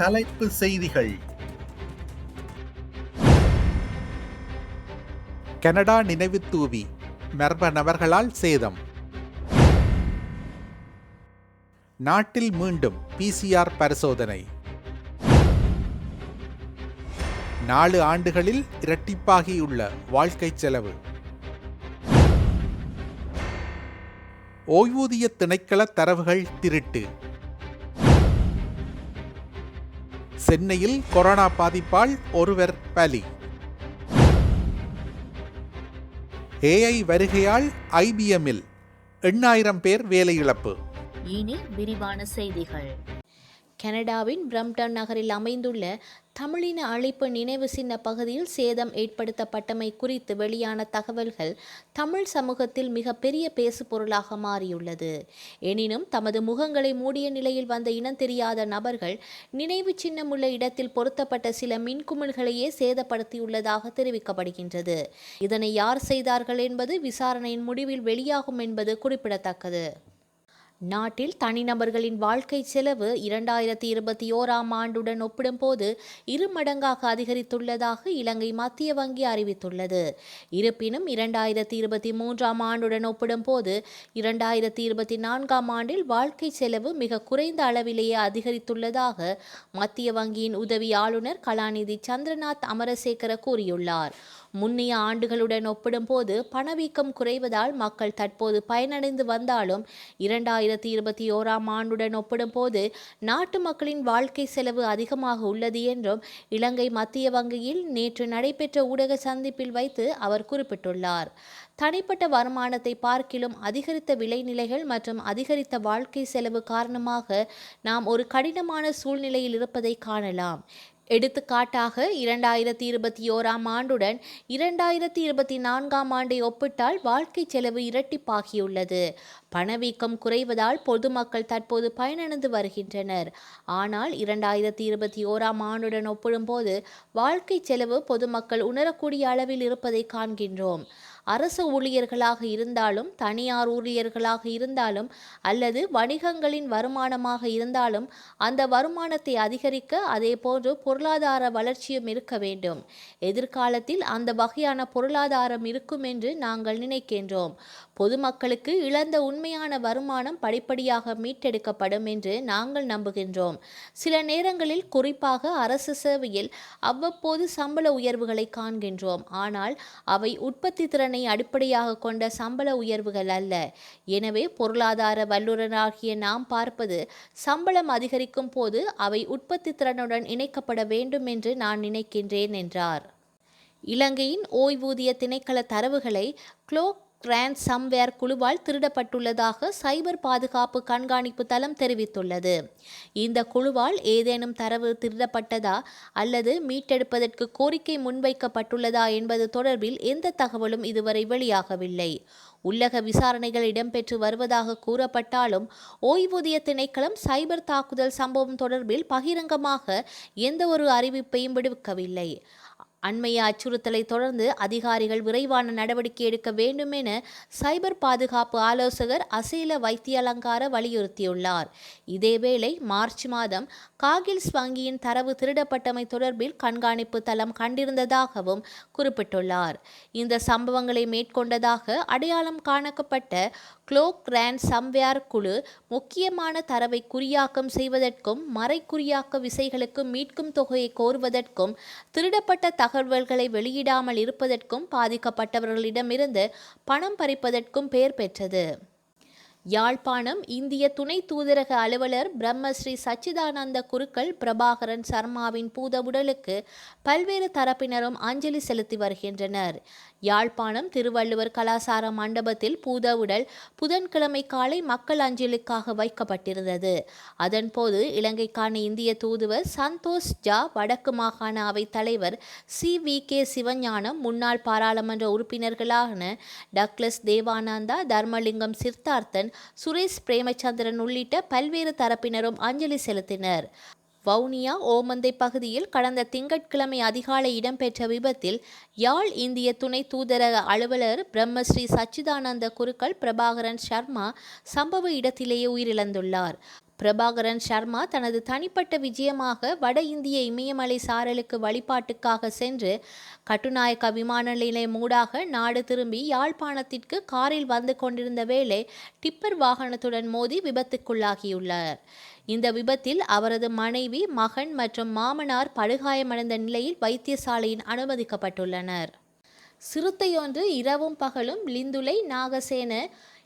தலைப்பு செய்திகள். கனடா நினைவு தூவி மர்ம நபர்களால் சேதம். நாட்டில் மீண்டும் பிசிஆர் பரிசோதனை. நாலு ஆண்டுகளில் இரட்டிப்பாகியுள்ள வாழ்க்கை செலவு. ஓய்வூதிய திணைக்கள தரவுகள் திருட்டு. சென்னையில் கொரோனா பாதிப்பால் ஒருவர் பலி. ஏஐ வருகையால் ஐபிஎம்மில் எண்ணாயிரம் பேர் வேலை இழப்பு இனி விரிவான செய்திகள். கனடாவின் பிரம்டன் நகரில் அமைந்துள்ள தமிழின அழைப்பு நினைவு சின்ன பகுதியில் சேதம் ஏற்படுத்தப்பட்டமை குறித்து வெளியான தகவல்கள் தமிழ் சமூகத்தில் மிகப்பெரிய பேசுபொருளாக மாறியுள்ளது. எனினும் தமது முகங்களை மூடிய நிலையில் வந்த இனம் தெரியாத நபர்கள் நினைவு சின்னமுள்ள இடத்தில் பொருத்தப்பட்ட சில மின்குமிழ்களையே சேதப்படுத்தியுள்ளதாக தெரிவிக்கப்படுகின்றது. இதனை யார் செய்தார்கள் என்பது விசாரணையின் முடிவில் வெளியாகும் என்பது குறிப்பிடத்தக்கது. நாட்டில் தனிநபர்களின் வாழ்க்கை செலவு இரண்டாயிரத்தி இருபத்தி ஓராம் ஆண்டுடன் ஒப்பிடும்போது இரு மடங்காக அதிகரித்துள்ளதாக இலங்கை மத்திய வங்கி அறிவித்துள்ளது. இருப்பினும் இரண்டாயிரத்தி இருபத்தி மூன்றாம் ஆண்டுடன் ஒப்பிடும்போது இரண்டாயிரத்தி இருபத்தி நான்காம் ஆண்டில் வாழ்க்கை செலவு மிக குறைந்த அளவிலேயே அதிகரித்துள்ளதாக மத்திய வங்கியின் உதவி ஆளுநர் கலாநிதி சந்திரநாத் அமரசேகர கூறியுள்ளார். முன்னைய ஆண்டுகளுடன் ஒப்பிடும்போது பணவீக்கம் குறைவதால் மக்கள் தற்போது பயனடைந்து வந்தாலும் இரண்டாயிரத்தி இருபத்தி ஓராம் ஆண்டுடன் ஒப்பிடும்போது நாட்டு மக்களின் வாழ்க்கை செலவு அதிகமாக உள்ளது என்றும் இலங்கை மத்திய வங்கியில் நேற்று நடைபெற்ற ஊடக சந்திப்பில் வைத்து அவர் குறிப்பிட்டுள்ளார். தனிப்பட்ட வருமானத்தை பார்க்கிலும் அதிகரித்த விலைநிலைகள் மற்றும் அதிகரித்த வாழ்க்கை செலவு காரணமாக நாம் ஒரு கடினமான சூழ்நிலையில் இருப்பதை காணலாம். எடுத்துக்காட்டாக இரண்டாயிரத்தி இருபத்தி ஓராம் ஆண்டுடன் இரண்டாயிரத்தி இருபத்தி நான்காம் ஆண்டை ஒப்பிட்டால் வாழ்க்கை செலவு இரட்டிப்பாகியுள்ளது. பணவீக்கம் குறைவதால் பொதுமக்கள் தற்போது பயனடைந்து வருகின்றனர். ஆனால் இரண்டாயிரத்தி இருபத்தி ஓராம் ஆண்டுடன் ஒப்பிடும்போது வாழ்க்கை செலவு பொதுமக்கள் உணரக்கூடிய அளவில் இருப்பதை காண்கின்றோம். அரசு ஊழியர்களாக இருந்தாலும் தனியார் ஊழியர்களாக இருந்தாலும் அல்லது வணிகங்களின் வருமானமாக இருந்தாலும் அந்த வருமானத்தை அதிகரிக்க அதே போன்று பொருளாதார வளர்ச்சியும் இருக்க வேண்டும். எதிர்காலத்தில் அந்த வகையான பொருளாதாரம் இருக்கும் என்று நாங்கள் நினைக்கின்றோம். பொதுமக்களுக்கு இழந்த உண்மையான வருமானம் படிப்படியாக மீட்டெடுக்கப்படும் என்று நாங்கள் நம்புகின்றோம். சில நேரங்களில் குறிப்பாக அரசு சேவையில் அவ்வப்போது சம்பள உயர்வுகளை காண்கின்றோம். ஆனால் அவை உற்பத்தி திறன் அடிப்படையாக கொண்ட சம்பள உயர்வுகள் அல்ல. எனவே பொருளாதார வல்லுநராகிய நாம் பார்ப்பது சம்பளம் அதிகரிக்கும் போது அவை உற்பத்தி திறனுடன் இணைக்கப்பட வேண்டும் என்று நான் நினைக்கின்றேன் என்றார். இலங்கையின் ஓய்வூதிய திணைக்கள தரவுகளை குளோக் கிராண்ட் சம்வேர் குழுவால் திருடப்பட்டுள்ளதாக சைபர் பாதுகாப்பு கண்காணிப்பு தளம் தெரிவித்துள்ளது. இந்த குழுவால் ஏதேனும் தரவு திருடப்பட்டதா அல்லது மீட்டெடுப்பதற்கு கோரிக்கை முன்வைக்கப்பட்டுள்ளதா என்பது தொடர்பில் எந்த தகவலும் இதுவரை வெளியாகவில்லை. உள்ளக விசாரணைகள் இடம்பெற்று வருவதாக கூறப்பட்டாலும் ஓய்வூதிய திணைக்களம் சைபர் தாக்குதல் சம்பவம் தொடர்பில் பகிரங்கமாக எந்த ஒரு அறிவிப்பையும் விடுவிக்கவில்லை. அண்மைய அச்சுறுத்தலை தொடர்ந்து அதிகாரிகள் விரைவான நடவடிக்கை எடுக்க வேண்டும் என சைபர் பாதுகாப்பு ஆலோசகர் அசீல வைத்தியலங்கார வலியுறுத்தியுள்ளார். இதேவேளை மார்ச் மாதம் காகில்ஸ் வங்கியின் தரவு திருடப்பட்டமை தொடர்பில் கண்காணிப்பு தளம் கண்டிருந்ததாகவும் குறிப்பிட்டுள்ளார். இந்த சம்பவங்களை மேற்கொண்டதாக அடையாளம் காணப்பட்ட குளோக் கிராண்ட் சம்வேர் குழு முக்கியமான தரவை குறியாக்கம் செய்வதற்கும் மறைக்குறியாக்க விசைகளுக்கு மீட்கும் தொகையை கோருவதற்கும் திருடப்பட்ட தகவல்களை வெளியிடாமல் இருப்பதற்கும் பாதிக்கப்பட்டவர்களிடமிருந்து பணம் பறிப்பதற்கும் பெயர் பெற்றது. யாழ்ப்பாணம் இந்திய துணை தூதரக அலுவலர் பிரம்மஸ்ரீ சச்சிதானந்த குருக்கள் பிரபாகரன் சர்மாவின் பூத உடலுக்கு பல்வேறு தரப்பினரும் அஞ்சலி செலுத்தி வருகின்றனர். யாழ்ப்பாணம் திருவள்ளுவர் கலாசார மண்டபத்தில் பூத உடல் புதன்கிழமை காலை மக்கள் அஞ்சலிக்காக வைக்கப்பட்டிருந்தது. அதன்போது இலங்கைக்கான இந்திய தூதுவர் சந்தோஷ் ஜா வடக்கு மாகாண அவை தலைவர் சி. வி. கே. சிவஞானம் முன்னாள் பாராளுமன்ற உறுப்பினர்களான டக்ளஸ் தேவானந்தா தர்மலிங்கம் சித்தார்த்தன் சுரேஷ் பிரேமச்சந்திரன் உள்ளிட்ட பல்வேறு தரப்பினரும் அஞ்சலி செலுத்தினர். வவுனியா ஓமந்தை பகுதியில் கடந்த திங்கட்கிழமை அதிகாலை இடம்பெற்ற விபத்தில் யாழ் இந்திய துணை தூதரக அலுவலர் பிரம்மஸ்ரீ சச்சிதானந்த குருக்கள் பிரபாகரன் சர்மா சம்பவ இடத்திலேயே உயிரிழந்துள்ளார். பிரபாகரன் சர்மா தனது தனிப்பட்ட விஜயமாக வட இந்திய இமயமலை சாரலுக்கு வழிபாட்டுக்காக சென்று கட்டுநாயக்க விமான நிலையம் ஊடாக நாடு திரும்பி யாழ்ப்பாணத்திற்கு காரில் வந்து கொண்டிருந்த வேளை டிப்பர் வாகனத்துடன் மோதி விபத்துக்குள்ளாகியுள்ளார். இந்த விபத்தில் அவரது மனைவி மகன் மற்றும் மாமனார் படுகாயமடைந்த நிலையில் வைத்தியசாலையில் அனுமதிக்கப்பட்டுள்ளனர். சிறுத்தையொன்று இரவும் பகலும் லிந்துலை நாகசேன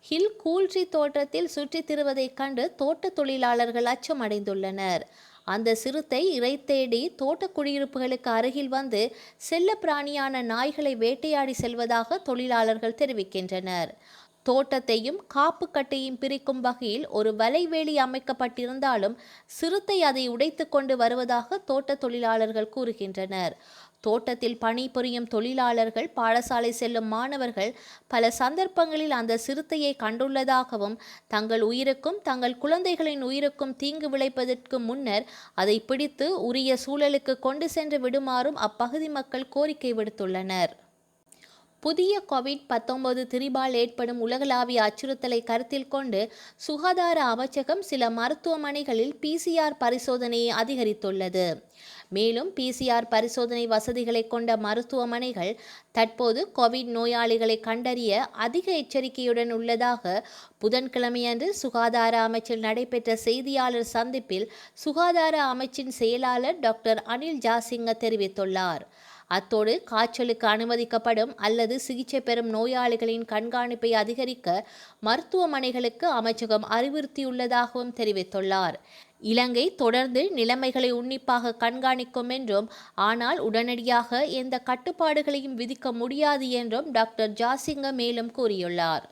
ஹில் கூழ்ச்சி தோட்டத்தில் சுற்றித் திருவதைக் கண்டு தோட்டத் தொழிலாளர்கள் அச்சமடைந்துள்ளனர். அந்த சிறுத்தை இறை தேடி தோட்ட குடியிருப்புகளுக்கு அருகில் வந்து செல்ல பிராணியான நாய்களை வேட்டையாடி செல்வதாக தொழிலாளர்கள் தெரிவிக்கின்றனர். தோட்டத்தையும் காப்பு கட்டையும் பிரிக்கும் வகையில் ஒரு வலைவேலி அமைக்கப்பட்டிருந்தாலும் சிறுத்தை அதை உடைத்து கொண்டு வருவதாக தோட்ட தொழிலாளர்கள் கூறுகின்றனர். தோட்டத்தில் பணிபுரியும் தொழிலாளர்கள் பாடசாலை செல்லும் மாணவர்கள் பல சந்தர்ப்பங்களில் அந்த சிறுத்தையை கண்டுள்ளதாகவும் தங்கள் உயிருக்கும் தங்கள் குழந்தைகளின் உயிருக்கும் தீங்கு விளைப்பதற்கு முன்னர் அதை பிடித்து உரிய சூழலுக்கு கொண்டு சென்று விடுமாறும் அப்பகுதி மக்கள் கோரிக்கை விடுத்துள்ளனர். புதிய கோவிட் பத்தொன்பது திரிபால் ஏற்படும் உலகளாவிய அச்சுறுத்தலை கருத்தில் கொண்டு சுகாதார அமைச்சகம் சில மருத்துவமனைகளில் பிசிஆர் பரிசோதனையை அதிகரித்துள்ளது. மேலும் பிசிஆர் பரிசோதனை வசதிகளை கொண்ட மருத்துவமனைகள் தற்போது கோவிட் நோயாளிகளை கண்டறிய அதிக எச்சரிக்கையுடன் உள்ளதாக புதன்கிழமையன்று சுகாதார அமைச்சில் நடைபெற்ற செய்தியாளர் சந்திப்பில் சுகாதார அமைச்சின் செயலாளர் டாக்டர் அனில் ஜாசிங்க தெரிவித்துள்ளார். அத்தோடு காய்ச்சலுக்கு அனுமதிக்கப்படும் அல்லது சிகிச்சை பெறும் நோயாளிகளின் கண்காணிப்பை அதிகரிக்க மருத்துவமனைகளுக்கு அமைச்சகம் அறிவுறுத்தியுள்ளதாகவும் தெரிவித்துள்ளார். இலங்கை தொடர்ந்து நிலைமைகளை உன்னிப்பாக கண்காணிக்கும் என்றும் ஆனால் உடனடியாக எந்த கட்டுப்பாடுகளையும் விதிக்க முடியாது என்றும் டாக்டர் ஜாசிங்க மேலும் கூறியுள்ளார்.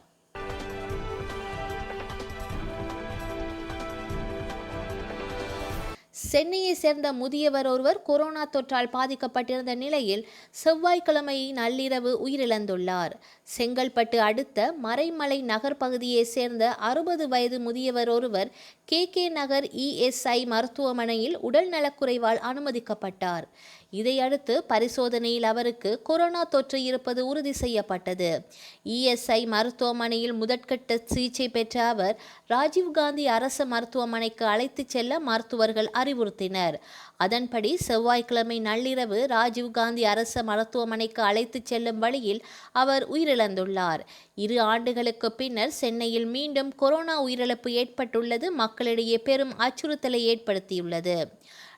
சென்னையை சேர்ந்த முதியவர் ஒருவர் கொரோனா தொற்றால் பாதிக்கப்பட்டிருந்த நிலையில் செவ்வாய்க்கிழமை நள்ளிரவு உயிரிழந்துள்ளார். செங்கல்பட்டு அடுத்த மறைமலை நகர் பகுதியை சேர்ந்த அறுபது வயது முதியவர் ஒருவர் கே கே நகர் இஎஸ்ஐ மருத்துவமனையில் உடல் நலக்குறைவால் அனுமதிக்கப்பட்டார். இதையடுத்து பரிசோதனையில் அவருக்கு கொரோனா தொற்று இருப்பது உறுதி செய்யப்பட்டது. இஎஸ்ஐ மருத்துவமனையில் முதற்கட்ட சிகிச்சை பெற்ற அவர் ராஜீவ்காந்தி அரசு மருத்துவமனைக்கு அழைத்துச் செல்ல மருத்துவர்கள் அறிவுறுத்தினர். அதன்படி செவ்வாய்க்கிழமை நள்ளிரவு ராஜீவ்காந்தி அரசு மருத்துவமனைக்கு அழைத்துச் செல்லும் வழியில் அவர் உயிரிழந்துள்ளார். இரு ஆண்டுகளுக்கு பின்னர் சென்னையில் மீண்டும் கொரோனா உயிரிழப்பு ஏற்பட்டுள்ளது. மக்களிடையே பெரும் அச்சுறுத்தலை ஏற்படுத்தியுள்ளது.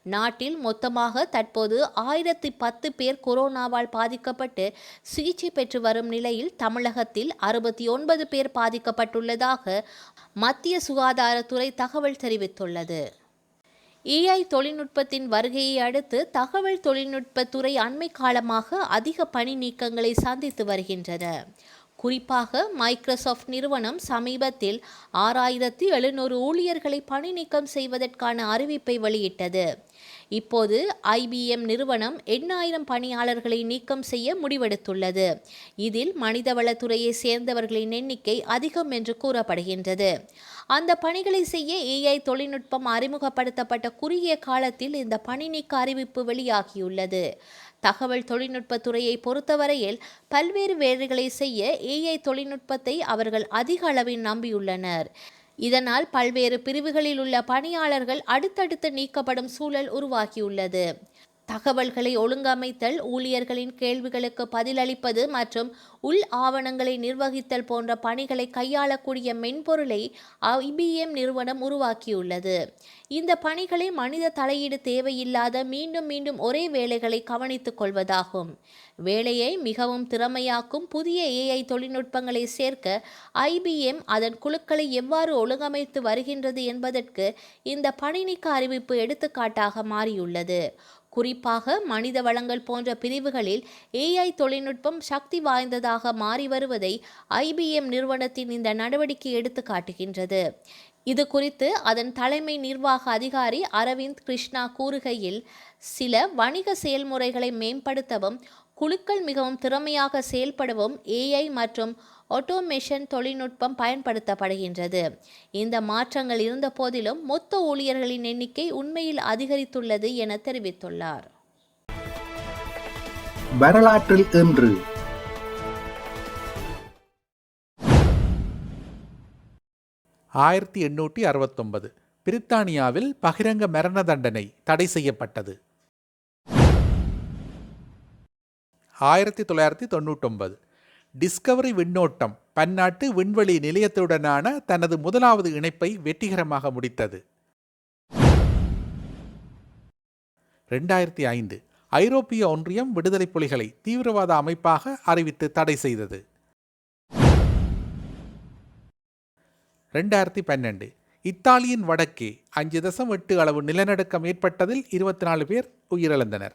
நாட்டில் மொத்தமாக தற்போது ஆயிரத்தி பத்து பேர் கொரோனாவால் பாதிக்கப்பட்டு சிகிச்சை பெற்று வரும் நிலையில் தமிழகத்தில் அறுபத்தி ஒன்பது பேர் பாதிக்கப்பட்டுள்ளதாக மத்திய சுகாதாரத்துறை தகவல் தெரிவித்துள்ளது. ஏஐ தொழில்நுட்பத்தின் வருகையை அடுத்து தகவல் தொழில்நுட்பத்துறை அண்மை காலமாக அதிக பணி நீக்கங்களை சந்தித்து வருகின்றன. குறிப்பாக மைக்ரோசாஃப்ட் நிறுவனம் சமீபத்தில் ஆறாயிரத்தி எழுநூறு ஊழியர்களை பணி நீக்கம் செய்வதற்கான அறிவிப்பை வெளியிட்டது. இப்போது ஐபிஎம் நிறுவனம் எண்ணாயிரம் பணியாளர்களை நீக்கம் செய்ய முடிவெடுத்துள்ளது. இதில் மனிதவளத்துறையை சேர்ந்தவர்களின் எண்ணிக்கை அதிகம் என்று கூறப்படுகின்றது. அந்த பணிகளை செய்ய ஏஐ தொழில்நுட்பம் அறிமுகப்படுத்தப்பட்ட குறுகிய காலத்தில் இந்த பணி நீக்க அறிவிப்பு வெளியாகியுள்ளது. தகவல் தொழில்நுட்பத்துறையை பொறுத்தவரையில் பல்வேறு வேலைகளை செய்ய ஏஐ தொழில்நுட்பத்தை அவர்கள் அதிக அளவில் நம்பியுள்ளனர். இதனால் பல்வேறு பிரிவுகளில் உள்ள பணியாளர்கள் அடுத்தடுத்து நீக்கப்படும் சூழல் உருவாகியுள்ளது. தகவல்களை ஒழுங்கமைத்தல் ஊழியர்களின் கேள்விகளுக்கு பதிலளிப்பது மற்றும் உள் ஆவணங்களை நிர்வகித்தல் போன்ற பணிகளை கையாளக்கூடிய மென்பொருளை ஐபிஎம் நிறுவனம் உருவாக்கியுள்ளது. இந்த பணிகளை மனித தலையீடு தேவையில்லாத மீண்டும் மீண்டும் ஒரே வேலைகளை கவனித்துக் கொள்வதாகும். வேலையை மிகவும் திறமையாக்கும் புதிய ஏஐ தொழில்நுட்பங்களை சேர்க்க ஐபிஎம் அதன் குழுக்களை எவ்வாறு ஒழுங்கமைத்து வருகின்றது என்பதற்கு இந்த பணிநீக்க அறிவிப்பு எடுத்துக்காட்டாக மாறியுள்ளது. குறிப்பாக மனித வளங்கள் போன்ற பிரிவுகளில் ஏஐ தொழில்நுட்பம் சக்தி வாய்ந்ததாக மாறி வருவதை ஐபிஎம் நிறுவனத்தின் இந்த நடவடிக்கை எடுத்து காட்டுகின்றது. இது குறித்து அதன் தலைமை நிர்வாக அதிகாரி அரவிந்த் கிருஷ்ணா கூறுகையில் சில வணிக செயல்முறைகளை மேம்படுத்தவும் குழுக்கள் மிகவும் திறமையாக செயல்படவும் ஏஐ மற்றும் ஆட்டோமேஷன் தொழில்நுட்பம் பயன்படுத்தப்படுகின்றது. இந்த மாற்றங்கள் இருந்த போதிலும் மொத்த ஊழியர்களின் எண்ணிக்கை உண்மையில் அதிகரித்துள்ளது என தெரிவித்துள்ளார். வரலாற்றில் இன்று. ஆயிரத்தி எண்ணூற்றி அறுபத்தொன்பது. பிரித்தானியாவில் பகிரங்க மரண தண்டனை தடை செய்யப்பட்டது. ஆயிரத்தி தொள்ளாயிரத்தி தொண்ணூற்றொன்பது. டிஸ்கவரி விண்ணோட்டம் பன்னாட்டு விண்வெளி நிலையத்துடனான தனது முதலாவது இணைப்பை வெற்றிகரமாக முடித்தது. ரெண்டாயிரத்தி ஐந்து ஐரோப்பிய ஒன்றியம் விடுதலை புலிகளை தீவிரவாத அமைப்பாக அறிவித்து தடை செய்தது. ரெண்டாயிரத்தி பன்னெண்டு இத்தாலியின் வடக்கே அஞ்சு தசம் எட்டு அளவு நிலநடுக்கம் ஏற்பட்டதில் இருபத்தி நாலு பேர் உயிரிழந்தனர்.